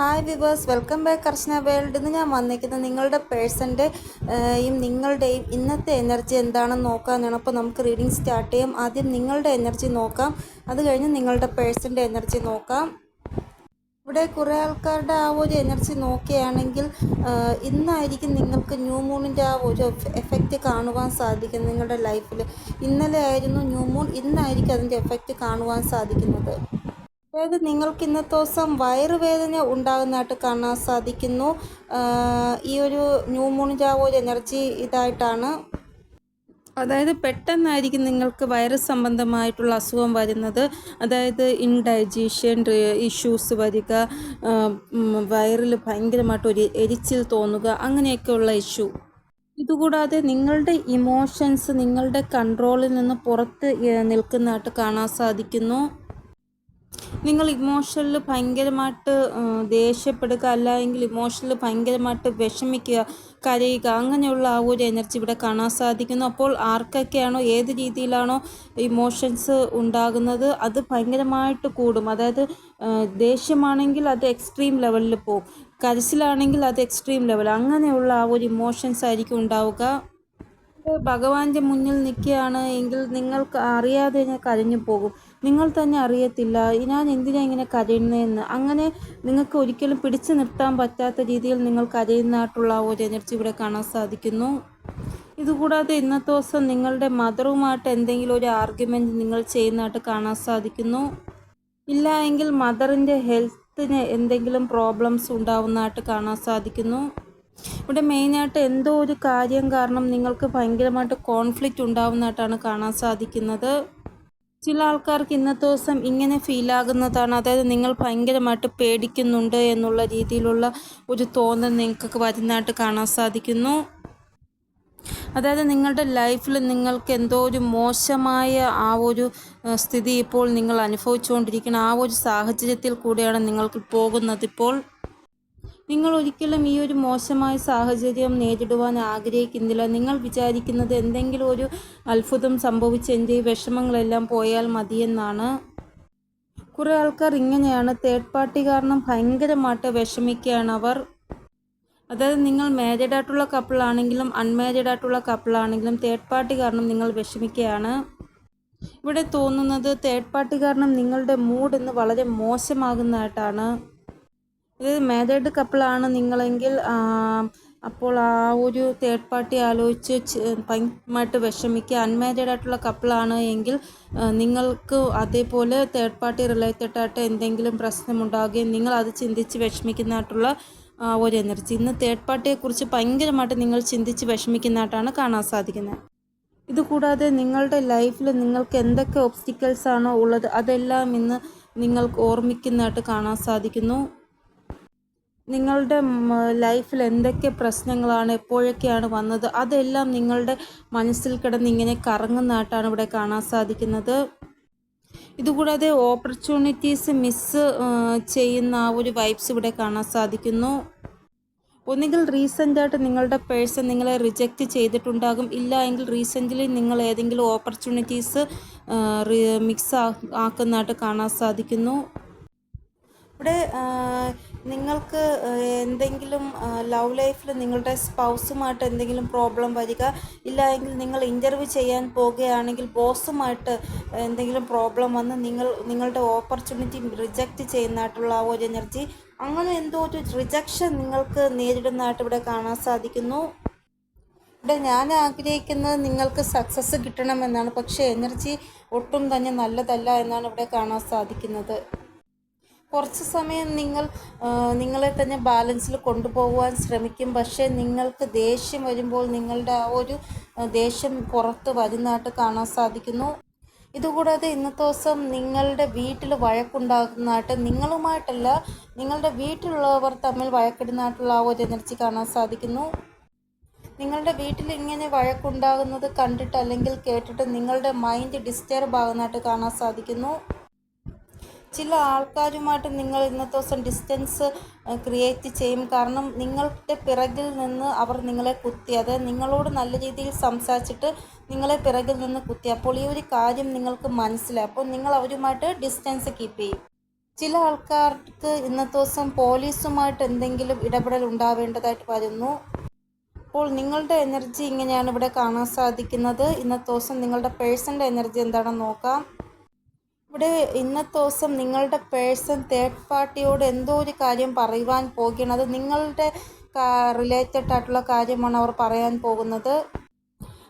Hi viewers welcome back കർശന world നിന്ന് ഞാൻ വന്നിരിക്കുന്നത് നിങ്ങളുടെ പേഴ്സന്റെ യും നിങ്ങളുടെയും ഇന്നത്തെ എനർജി എന്താണെന്ന് നോക്കാനാണ്. അപ്പോൾ നമുക്ക് റീഡിംഗ് സ്റ്റാർട്ട് ചെയ്യാം. ആദ്യം നിങ്ങളുടെ എനർജി നോക്കാം. അത് കഴിഞ്ഞ് നിങ്ങളുടെ പേഴ്സന്റെ എനർജി നോക്കാം. ഇവിടെ കുറേ ആൾക്കാരുടെ ആ ഒരു എനർജി നോക്കുകയാണെങ്കിൽ ഇന്നായിരിക്കും നിങ്ങൾക്ക് ന്യൂ മൂണിന്റെ ആ ഒരു എഫക്റ്റ് കാണുവാൻ സാധിക്കും നിങ്ങളുടെ ലൈഫിൽ. ഇന്നലെ ആയിരുന്നു ന്യൂ മൂൺ. ഇന്നായിരിക്കും അതിന്റെ എഫക്റ്റ് കാണുവാൻ സാധിക്കുന്നത്. അതായത് നിങ്ങൾക്ക് ഇന്നത്തെ ദിവസം വയറുവേദന ഉണ്ടാകുന്നതായിട്ട് കാണാൻ സാധിക്കുന്നു. ഈ ഒരു ന്യൂ മൂൺ ജാവോ എനർജി ഇതായിട്ടാണ്. അതായത് പെട്ടെന്നായിരിക്കും നിങ്ങൾക്ക് വൈറസ് സംബന്ധമായിട്ടുള്ള അസുഖം വരുന്നത്. അതായത് ഇൻഡൈജീഷൻ ഇഷ്യൂസ് വരിക വയറിൽ ഭയങ്കരമായിട്ട് ഒരു എരിച്ചിൽ തോന്നുക അങ്ങനെയൊക്കെയുള്ള ഇഷ്യൂ ഇതുകൂടാതെ നിങ്ങളുടെ ഇമോഷൻസ് നിങ്ങളുടെ കൺട്രോളിൽ നിന്ന് പുറത്ത് നിൽക്കുന്നതായിട്ട് കാണാൻ സാധിക്കുന്നു. നിങ്ങൾ ഇമോഷനിൽ ഭയങ്കരമായിട്ട് ദേഷ്യപ്പെടുക അല്ലെങ്കിൽ ഇമോഷനിൽ ഭയങ്കരമായിട്ട് വിഷമിക്കുക കരയുക അങ്ങനെയുള്ള ആ ഒരു എനർജി ഇവിടെ കാണാൻ സാധിക്കുന്നു. അപ്പോൾ ആർക്കൊക്കെയാണോ ഏത് രീതിയിലാണോ ഇമോഷൻസ് ഉണ്ടാകുന്നത് അത് ഭയങ്കരമായിട്ട് കൂടും. അതായത് ദേഷ്യമാണെങ്കിൽ അത് എക്സ്ട്രീം ലെവലിൽ പോകും കരച്ചിലാണെങ്കിൽ അത് എക്സ്ട്രീം ലെവൽ അങ്ങനെയുള്ള ആ ഒരു ഇമോഷൻസ് ആയിരിക്കും ഉണ്ടാവുക. ഭഗവാന്റെ മുന്നിൽ നിൽക്കുകയാണ് എങ്കിൽ നിങ്ങൾക്ക് അറിയാതെ കരഞ്ഞു പോകും. നിങ്ങൾ തന്നെ അറിയത്തില്ല. ഞാൻ എന്തിനാ ഇങ്ങനെ കരയുന്നതെന്ന്? അങ്ങനെ നിങ്ങൾക്ക് ഒരിക്കലും പിടിച്ചു നിർത്താൻ പറ്റാത്ത രീതിയിൽ നിങ്ങൾ കരയുന്നതായിട്ടുള്ള ഒരു എനർജി ഇവിടെ കാണാൻ സാധിക്കുന്നു. ഇതുകൂടാതെ ഇന്നത്തെ ദിവസം നിങ്ങളുടെ മദറുമായിട്ട് എന്തെങ്കിലും ഒരു ആർഗ്യുമെന്റ് നിങ്ങൾ ചെയ്യുന്നതായിട്ട് കാണാൻ സാധിക്കുന്നു. ഇല്ല എങ്കിൽ മദറിന്റെ ഹെൽത്തിന് എന്തെങ്കിലും പ്രോബ്ലംസ് ഉണ്ടാവുന്നതായിട്ട് കാണാൻ സാധിക്കുന്നു. ഇവിടെ മെയിനായിട്ട് എന്തോ ഒരു കാര്യം കാരണം നിങ്ങൾക്ക് ഭയങ്കരമായിട്ട് കോൺഫ്ലിക്റ്റ് ഉണ്ടാവുന്നതായിട്ടാണ് കാണാൻ സാധിക്കുന്നത്. ചില ആൾക്കാർക്ക് ഇന്നത്തെ ദിവസം ഇങ്ങനെ ഫീൽ ആകുന്നതാണ്. അതായത് നിങ്ങൾ ഭയങ്കരമായിട്ട് പേടിക്കുന്നുണ്ട് എന്നുള്ള രീതിയിലുള്ള ഒരു തോന്നൽ നിങ്ങൾക്ക് വരുന്നതായിട്ട് കാണാൻ സാധിക്കുന്നു. അതായത് നിങ്ങളുടെ ലൈഫിൽ നിങ്ങൾക്ക് എന്തോ ഒരു മോശമായ ആ ഒരു സ്ഥിതി ഇപ്പോൾ നിങ്ങൾ അനുഭവിച്ചുകൊണ്ടിരിക്കുന്ന ആ ഒരു സാഹചര്യത്തിൽ കൂടെയാണ് നിങ്ങൾക്ക് പോകുന്നത് ഇപ്പോൾ. നിങ്ങൾ ഒരിക്കലും ഈ ഒരു മോശമായ സാഹചര്യം നേരിടുവാൻ ആഗ്രഹിക്കുന്നില്ല. നിങ്ങൾ വിചാരിക്കുന്നത് എന്തെങ്കിലും ഒരു അത്ഭുതം സംഭവിച്ച് എന്റെ വിഷമങ്ങളെല്ലാം പോയാൽ മതിയെന്നാണ്. കുറേ ആൾക്കാർ ഇങ്ങനെയാണ് തേർഡ് പാർട്ടി കാരണം ഭയങ്കരമായിട്ട് വിഷമിക്കുകയാണ് അവർ. അതായത് നിങ്ങൾ മാരീഡ് ആയിട്ടുള്ള കപ്പിളാണെങ്കിലും അൺമാരീഡ് ആയിട്ടുള്ള കപ്പിളാണെങ്കിലും തേർഡ് പാർട്ടി കാരണം നിങ്ങൾ വിഷമിക്കുകയാണ്. ഇവിടെ തോന്നുന്നത് തേർഡ് പാർട്ടി കാരണം നിങ്ങളുടെ മൂഡ് ഇന്ന് വളരെ മോശമാകുന്നതായിട്ടാണ്. അതായത് മാരീഡ് കപ്പിളാണ് നിങ്ങളെങ്കിൽ അപ്പോൾ ആ ഒരു തേർഡ് പാർട്ടി ആലോചിച്ച് ഭയങ്കരമായിട്ട് വിഷമിക്കുക. അൺമാരീഡ് ആയിട്ടുള്ള കപ്പിളാണ് എങ്കിൽ നിങ്ങൾക്ക് അതേപോലെ തേർഡ് പാർട്ടി റിലേറ്റഡ് ആയിട്ട് എന്തെങ്കിലും പ്രശ്നമുണ്ടാകുകയും നിങ്ങൾ അത് ചിന്തിച്ച് വിഷമിക്കുന്നതായിട്ടുള്ള ഒരു എനർജി ഇന്ന് തേർഡ് പാർട്ടിയെക്കുറിച്ച് ഭയങ്കരമായിട്ട് നിങ്ങൾ ചിന്തിച്ച് വിഷമിക്കുന്നതായിട്ടാണ് കാണാൻ സാധിക്കുന്നത്. ഇതുകൂടാതെ നിങ്ങളുടെ ലൈഫിൽ നിങ്ങൾക്ക് എന്തൊക്കെ ഒബ്സ്റ്റിക്കൽസ് ആണോ ഉള്ളത് അതെല്ലാം ഇന്ന് നിങ്ങൾക്ക് ഓർമ്മിക്കുന്നതായിട്ട് കാണാൻ സാധിക്കുന്നു. നിങ്ങളുടെ ലൈഫിൽ എന്തൊക്കെ പ്രശ്നങ്ങളാണ് എപ്പോഴൊക്കെയാണ് വന്നത് അതെല്ലാം നിങ്ങളുടെ മനസ്സിൽ കിടന്ന് ഇങ്ങനെ കറങ്ങുന്നതായിട്ടാണ് ഇവിടെ കാണാൻ സാധിക്കുന്നത്. ഇതുകൂടാതെ ഓപ്പർച്യൂണിറ്റീസ് മിസ് ചെയ്യുന്ന ആ ഒരു വൈബ്സ് ഇവിടെ കാണാൻ സാധിക്കുന്നു. ഒന്നുകിൽ റീസെന്റായിട്ട് നിങ്ങളുടെ പേഴ്സൺ നിങ്ങളെ റിജക്റ്റ് ചെയ്തിട്ടുണ്ടാകും. ഇല്ല എങ്കിൽ റീസെന്റ്ലി നിങ്ങൾ ഏതെങ്കിലും ഓപ്പർച്യൂണിറ്റീസ് മിക്സ് ആക്കുന്നതായിട്ട് കാണാൻ സാധിക്കുന്നു. ഇവിടെ നിങ്ങൾക്ക് എന്തെങ്കിലും ലവ് ലൈഫിൽ നിങ്ങളുടെ സ്പൗസുമായിട്ട് എന്തെങ്കിലും പ്രോബ്ലം വരിക ഇല്ല എങ്കിൽ നിങ്ങൾ ഇന്റർവ്യൂ ചെയ്യാൻ പോകുകയാണെങ്കിൽ ബോസുമായിട്ട് എന്തെങ്കിലും പ്രോബ്ലം വന്ന് നിങ്ങൾ നിങ്ങളുടെ ഓപ്പർച്യൂണിറ്റി റിജക്റ്റ് ചെയ്യുന്നതായിട്ടുള്ള ആ ഒരു എനർജി അങ്ങനെ എന്തോ ഒരു റിജക്ഷൻ നിങ്ങൾക്ക് നേരിടുന്നതായിട്ട് ഇവിടെ കാണാൻ സാധിക്കുന്നു. ഇവിടെ ഞാൻ ആഗ്രഹിക്കുന്നത് നിങ്ങൾക്ക് സക്സസ് കിട്ടണമെന്നാണ് പക്ഷേ എനർജി ഒട്ടും തന്നെ നല്ലതല്ല എന്നാണ് ഇവിടെ കാണാൻ സാധിക്കുന്നത്. കുറച്ച് സമയം നിങ്ങൾ നിങ്ങളെ തന്നെ ബാലൻസിൽ കൊണ്ടുപോകുവാൻ ശ്രമിക്കും. പക്ഷേ നിങ്ങൾക്ക് ദേഷ്യം വരുമ്പോൾ നിങ്ങളുടെ ആ ഒരു ദേഷ്യം പുറത്ത് വരുന്നതായിട്ട് കാണാൻ സാധിക്കുന്നു. ഇതുകൂടാതെ ഇന്നത്തെ ദിവസം നിങ്ങളുടെ വീട്ടിൽ വഴക്കുണ്ടാകുന്നതായിട്ട് നിങ്ങളുമായിട്ടല്ല നിങ്ങളുടെ വീട്ടിലുള്ളവർ തമ്മിൽ വഴക്കിടുന്നതായിട്ടുള്ള ആ ഒരു എനർജി കാണാൻ സാധിക്കുന്നു. നിങ്ങളുടെ വീട്ടിൽ ഇങ്ങനെ വഴക്കുണ്ടാകുന്നത് കണ്ടിട്ട് അല്ലെങ്കിൽ കേട്ടിട്ട് നിങ്ങളുടെ മൈൻഡ് ഡിസ്റ്റർബ് ആകുന്നതായിട്ട് കാണാൻ സാധിക്കുന്നു. ചില ആൾക്കാരുമായിട്ട് നിങ്ങൾ ഇന്നത്തെ ദിവസം ഡിസ്റ്റൻസ് ക്രിയേറ്റ് ചെയ്യും. കാരണം നിങ്ങളുടെ പിറകിൽ നിന്ന് അവർ നിങ്ങളെ കുത്തി അതായത് നിങ്ങളോട് നല്ല രീതിയിൽ സംസാരിച്ചിട്ട് നിങ്ങളെ പിറകിൽ നിന്ന് കുത്തി. അപ്പോൾ ഈ ഒരു കാര്യം നിങ്ങൾക്ക് മനസ്സിലായി. അപ്പോൾ നിങ്ങൾ അവരുമായിട്ട് ഡിസ്റ്റൻസ് കീപ്പ് ചെയ്യും. ചില ആൾക്കാർക്ക് ഇന്നത്തെ ദിവസം പോലീസുമായിട്ട് എന്തെങ്കിലും ഇടപെടൽ ഉണ്ടാവേണ്ടതായിട്ട് വരുന്നു. അപ്പോൾ നിങ്ങളുടെ എനർജി ഇങ്ങനെയാണ് ഇവിടെ കാണാൻ സാധിക്കുന്നത്. ഇന്നത്തെ ദിവസം നിങ്ങളുടെ പേഴ്സന്റെ എനർജി എന്താണെന്ന് നോക്കാം. ഇവിടെ ഇന്നത്തെ ദിവസം നിങ്ങളുടെ പേഴ്സൺ തേർഡ് പാർട്ടിയോട് എന്തോ ഒരു കാര്യം പറയുവാൻ അത് നിങ്ങളുടെ റിലേറ്റഡ് ആയിട്ടുള്ള കാര്യമാണ് അവർ പറയാൻ പോകുന്നത്.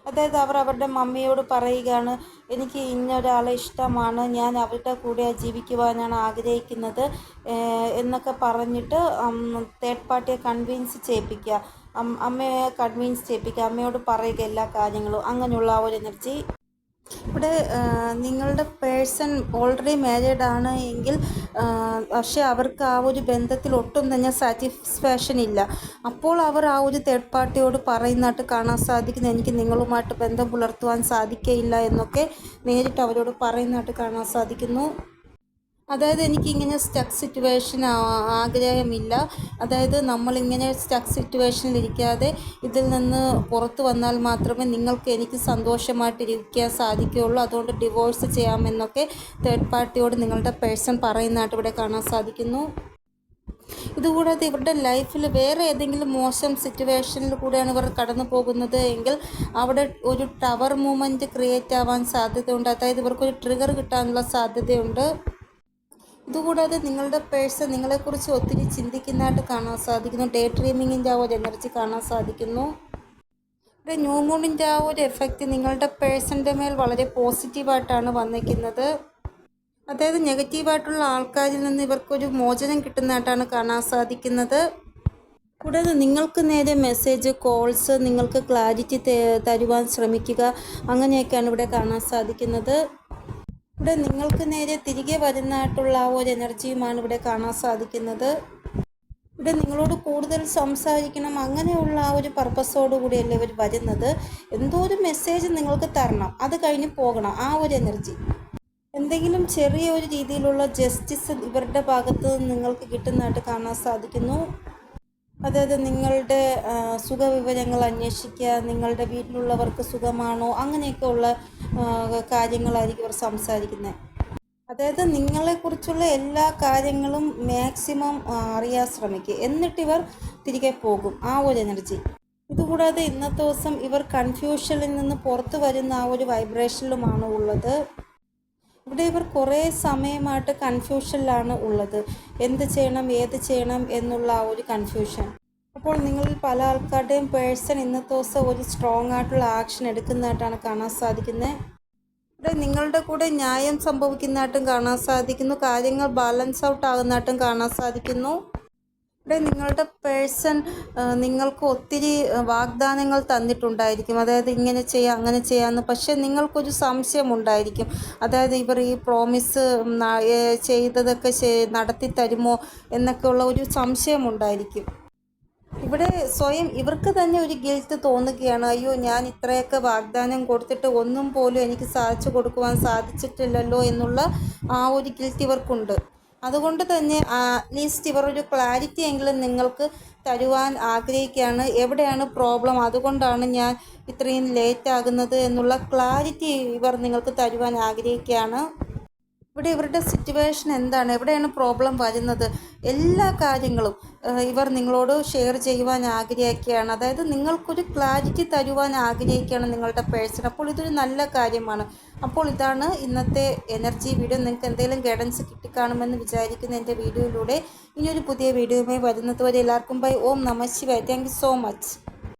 അതായത് അവർ അവരുടെ മമ്മിയോട് പറയുകയാണ് എനിക്ക് ഇന്നൊരാളെ ഇഷ്ടമാണ്. ഞാൻ അവരുടെ കൂടെ ജീവിക്കുവാനാണ് ആഗ്രഹിക്കുന്നത്. എന്നൊക്കെ പറഞ്ഞിട്ട് തേർഡ് പാർട്ടിയെ കൺവിൻസ് ചെയ്യിപ്പിക്കുക. അമ്മയെ കൺവിൻസ് ചെയ്യിപ്പിക്കുക. അമ്മയോട് പറയുക എല്ലാ കാര്യങ്ങളും. അങ്ങനെയുള്ള ആ ഒരു എനർജി. ഇവിടെ നിങ്ങളുടെ പേഴ്സൺ ഓൾറെഡി മാരീഡ് ആണ് എങ്കിൽ പക്ഷേ അവർക്ക് ആ ഒരു ബന്ധത്തിൽ ഒട്ടും തന്നെ സാറ്റിസ്ഫാക്ഷൻ ഇല്ല. അപ്പോൾ അവർ ആ ഒരു തേർഡ് പാർട്ടിയോട് പറയുന്നതായിട്ട് കാണാൻ സാധിക്കുന്നത് എനിക്ക് നിങ്ങളുമായിട്ട് ബന്ധം പുലർത്തുവാൻ സാധിക്കയില്ല എന്നൊക്കെ നേരിട്ട് അവരോട് പറയുന്നതായിട്ട് കാണാൻ സാധിക്കുന്നു. അതായത് എനിക്കിങ്ങനെ സ്റ്റക്ക് സിറ്റുവേഷൻ ആഗ്രഹമില്ല. അതായത് നമ്മളിങ്ങനെ സ്റ്റക്ക് സിറ്റുവേഷനിൽ ഇരിക്കാതെ ഇതിൽ നിന്ന് പുറത്തു വന്നാൽ മാത്രമേ നിങ്ങൾക്ക് എനിക്ക് സന്തോഷമായിട്ടിരിക്കാൻ സാധിക്കുകയുള്ളൂ. അതുകൊണ്ട് ഡിവോഴ്സ് ചെയ്യാമെന്നൊക്കെ തേർഡ് പാർട്ടിയോട് നിങ്ങളുടെ പേഴ്സൺ പറയുന്നതായിട്ട് ഇവിടെ കാണാൻ സാധിക്കുന്നു. ഇതുകൂടാതെ ഇവരുടെ ലൈഫിൽ വേറെ ഏതെങ്കിലും മോശം സിറ്റുവേഷനിൽ കൂടെയാണ് ഇവർ കടന്നു പോകുന്നത് എങ്കിൽ അവിടെ ഒരു ടവർ മൂവ്മെന്റ് ക്രിയേറ്റ് ആവാൻ സാധ്യതയുണ്ട്. അതായത് ഇവർക്കൊരു ട്രിഗർ കിട്ടാനുള്ള സാധ്യതയുണ്ട്. ഇതുകൂടാതെ നിങ്ങളുടെ പേഴ്സൺ നിങ്ങളെക്കുറിച്ച് ഒത്തിരി ചിന്തിക്കുന്നതായിട്ട് കാണാൻ സാധിക്കുന്നു. ഡേ ഡ്രീമിങ്ങിന്റെ ആ ഒരു എനർജി കാണാൻ സാധിക്കുന്നു. ഇവിടെ ന്യൂ മൂണിന്റെ ആ ഒരു എഫക്റ്റ് നിങ്ങളുടെ പേഴ്സന്റെ മേൽ വളരെ പോസിറ്റീവായിട്ടാണ് വന്നിരിക്കുന്നത്. അതായത് നെഗറ്റീവായിട്ടുള്ള ആൾക്കാരിൽ നിന്ന് ഇവർക്കൊരു മോചനം കിട്ടുന്നതായിട്ടാണ് കാണാൻ സാധിക്കുന്നത്. കൂടാതെ നിങ്ങൾക്ക് നേരെ മെസ്സേജ് കോൾസ് നിങ്ങൾക്ക് ക്ലാരിറ്റി തരുവാൻ ശ്രമിക്കുക. അങ്ങനെയൊക്കെയാണ് ഇവിടെ കാണാൻ സാധിക്കുന്നത്. ഇവിടെ നിങ്ങൾക്ക് നേരെ തിരികെ വരുന്നതായിട്ടുള്ള ആ ഒരു എനർജിയുമാണ് ഇവിടെ കാണാൻ സാധിക്കുന്നത്. ഇവിടെ നിങ്ങളോട് കൂടുതൽ സംസാരിക്കണം. അങ്ങനെയുള്ള ആ ഒരു പർപ്പസോടു കൂടിയല്ലേ ഇവർ വരുന്നത്. എന്തോ ഒരു മെസ്സേജ് നിങ്ങൾക്ക് തരണം. അത് കഴിഞ്ഞ് പോകണം. ആ ഒരു എനർജി എന്തെങ്കിലും ചെറിയ ഒരു രീതിയിലുള്ള ജസ്റ്റിസ് ഇവരുടെ ഭാഗത്ത് നിന്ന് നിങ്ങൾക്ക് കിട്ടുന്നതായിട്ട് കാണാൻ സാധിക്കുന്നു. അതായത് നിങ്ങളുടെ സുഖവിവരങ്ങൾ അന്വേഷിക്കുക നിങ്ങളുടെ വീട്ടിലുള്ളവർക്ക് സുഖമാണോ? അങ്ങനെയൊക്കെ ഉള്ള ആ, കാര്യങ്ങളായിരിക്കും ഇവർ സംസാരിക്കുന്നത് അതായത് നിങ്ങളെക്കുറിച്ചുള്ള എല്ലാ കാര്യങ്ങളും മാക്സിമം അറിയാൻ ശ്രമിക്കുക എന്നിട്ട് ഇവർ തിരികെ പോകും. ആ ഒരു എനർജി. ഇതുകൂടാതെ ഇന്നത്തെ ദിവസം ഇവർ കൺഫ്യൂഷനിൽ നിന്ന് പുറത്തു വരുന്ന ആ ഒരു വൈബ്രേഷനിലുമാണ് ഉള്ളത്. ഇവിടെ ഇവർ കുറേ സമയമായിട്ട് കൺഫ്യൂഷനിലാണ് ഉള്ളത്. എന്ത് ചെയ്യണം ഏത് ചെയ്യണം എന്നുള്ള ആ ഒരു കൺഫ്യൂഷൻ. അപ്പോൾ നിങ്ങൾ പല ആൾക്കാരുടെയും പേഴ്സൺ ഇന്നത്തെ ദിവസം ഒരു സ്ട്രോങ് ആയിട്ടുള്ള ആക്ഷൻ എടുക്കുന്നതായിട്ടാണ് കാണാൻ സാധിക്കുന്നത്. ഇവിടെ നിങ്ങളുടെ കൂടെ ന്യായം സംഭവിക്കുന്നതായിട്ടും കാണാൻ സാധിക്കുന്നു. കാര്യങ്ങൾ ബാലൻസ് ഔട്ട് ആകുന്നതായിട്ടും കാണാൻ സാധിക്കുന്നു. ഇവിടെ നിങ്ങളുടെ പേഴ്സൺ നിങ്ങൾക്ക് ഒത്തിരി വാഗ്ദാനങ്ങൾ തന്നിട്ടുണ്ടായിരിക്കും. അതായത് ഇങ്ങനെ ചെയ്യാം അങ്ങനെ ചെയ്യാമെന്ന് പക്ഷേ നിങ്ങൾക്കൊരു സംശയം ഉണ്ടായിരിക്കും. അതായത് ഇവർ ഈ പ്രോമിസ് ചെയ്തതൊക്കെ നടത്തി തരുമോ എന്നൊക്കെയുള്ള ഒരു സംശയം ഉണ്ടായിരിക്കും. ഇവിടെ സ്വയം ഇവർക്ക് തന്നെ ഒരു ഗിൽറ്റ് തോന്നുകയാണ്. അയ്യോ ഞാൻ ഇത്രയൊക്കെ വാഗ്ദാനം കൊടുത്തിട്ട് ഒന്നും പോലും എനിക്ക് സാധിച്ചു കൊടുക്കുവാൻ സാധിച്ചിട്ടില്ലല്ലോ എന്നുള്ള ആ ഒരു ഗിൽറ്റ് ഇവർക്കുണ്ട്. അതുകൊണ്ട് തന്നെ അറ്റ്ലീസ്റ്റ് ഇവർ ഒരു ക്ലാരിറ്റി എങ്കിലും നിങ്ങൾക്ക് തരുവാൻ ആഗ്രഹിക്കുകയാണ്. എവിടെയാണ് പ്രോബ്ലം അതുകൊണ്ടാണ് ഞാൻ ഇത്രയും ലേറ്റ് ആകുന്നത് എന്നുള്ള ക്ലാരിറ്റി ഇവർ നിങ്ങൾക്ക് തരുവാൻ ആഗ്രഹിക്കുകയാണ്. ഇവിടെ ഇവരുടെ സിറ്റുവേഷൻ എന്താണ്? എവിടെയാണ് പ്രോബ്ലം വരുന്നത്? എല്ലാ കാര്യങ്ങളും ഇവർ നിങ്ങളോട് ഷെയർ ചെയ്യുവാൻ ആഗ്രഹിക്കുകയാണ്. അതായത് നിങ്ങൾക്കൊരു ക്ലാരിറ്റി തരുവാൻ ആഗ്രഹിക്കുകയാണ് നിങ്ങളുടെ പേഴ്സൺ അപ്പോൾ ഇതൊരു നല്ല കാര്യമാണ്. അപ്പോൾ ഇതാണ് ഇന്നത്തെ എനർജി വീഡിയോ നിങ്ങൾക്ക് എന്തെങ്കിലും ഗൈഡൻസ് കിട്ടിക്കാണുമെന്ന് വിചാരിക്കുന്ന എന്റെ വീഡിയോയിലൂടെ ഇനിയൊരു പുതിയ വീഡിയോയുമായി വരുന്നത് വരെ എല്ലാവർക്കും ബൈ ഓം നമ ശിവായ. Thank so much